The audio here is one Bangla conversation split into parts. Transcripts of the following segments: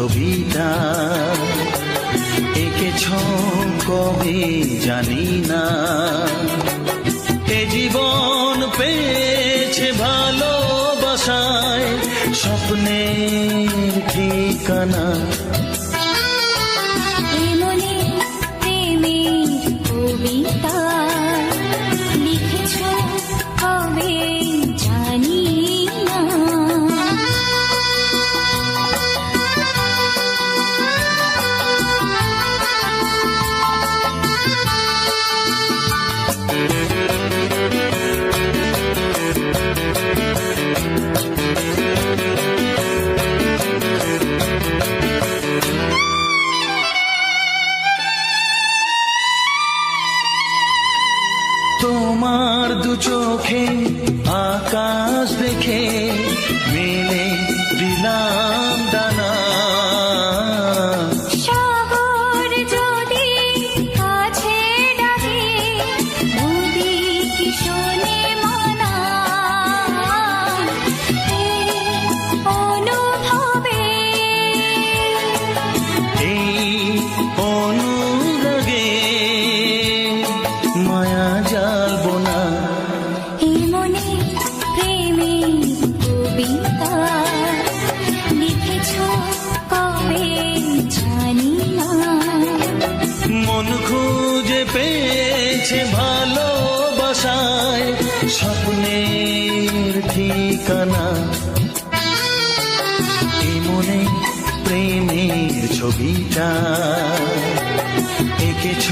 ছবিটা একেছ কবে জানি না। এ জীবন পেয়ে দিয়েছে ভালোবাসায় স্বপ্নের ঠিকানা। মনে প্রেমের ছবিটা এঁকেছ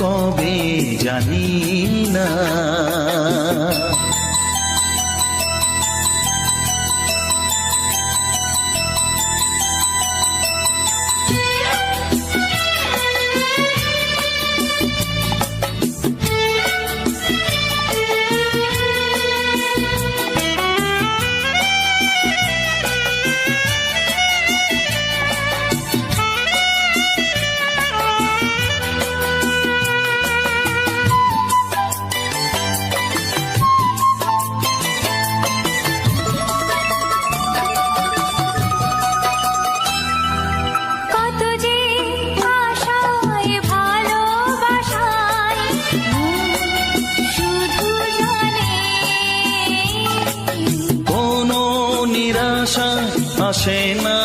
কবে জানি না। আসে না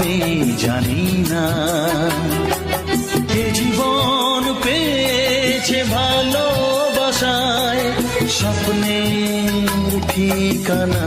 হবে জানি না। এ জীবন পেয়েছে ভালোবাসায় স্বপ্নে ঠিকানা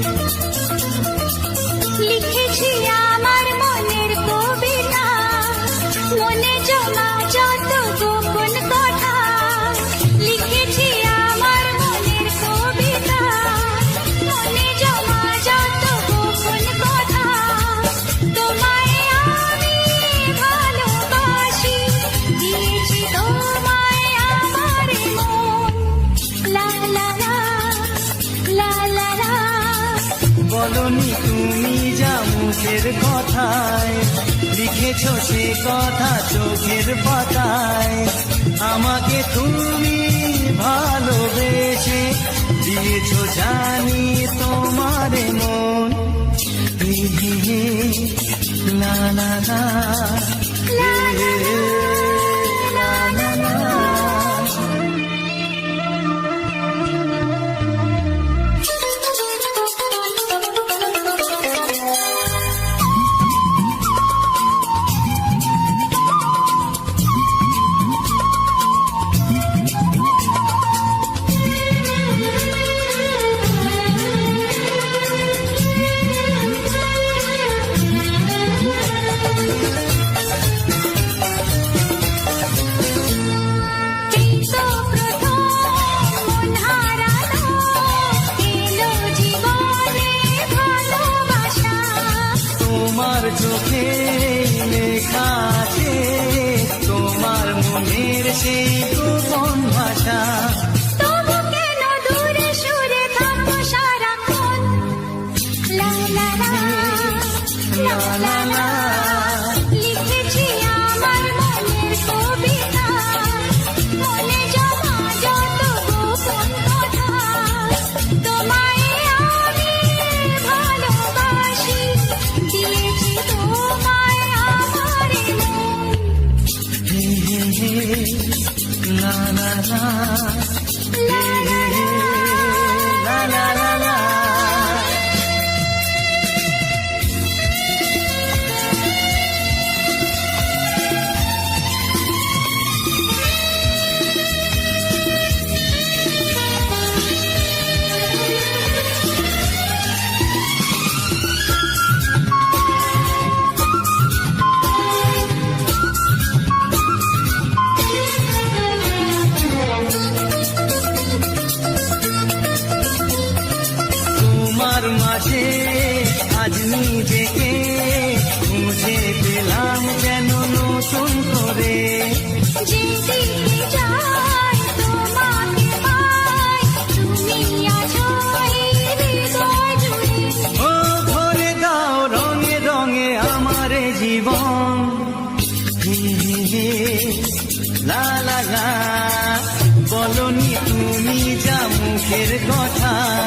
চোখের কথায়, লিখেছ সে কথা চোখের পাতায়। আমাকে তুমি ভালোবেসে দিয়েছ জানি তোমার মন। দিদি না না না। চোখে লেখা তোমার মনের সেই গোপন ভাষা। la la la la la la নিজেকে খুঁজে পেলাম যেন জীবন। লা লা লা বলনি তুমি যা মুখের কথা।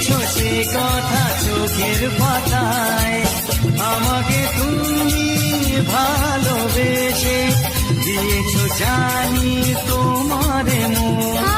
লিখেছ সে কথা চোখের পাতায়। আমাকে তুমি ভালোবেসে দিয়েছ জানি তোমার মন।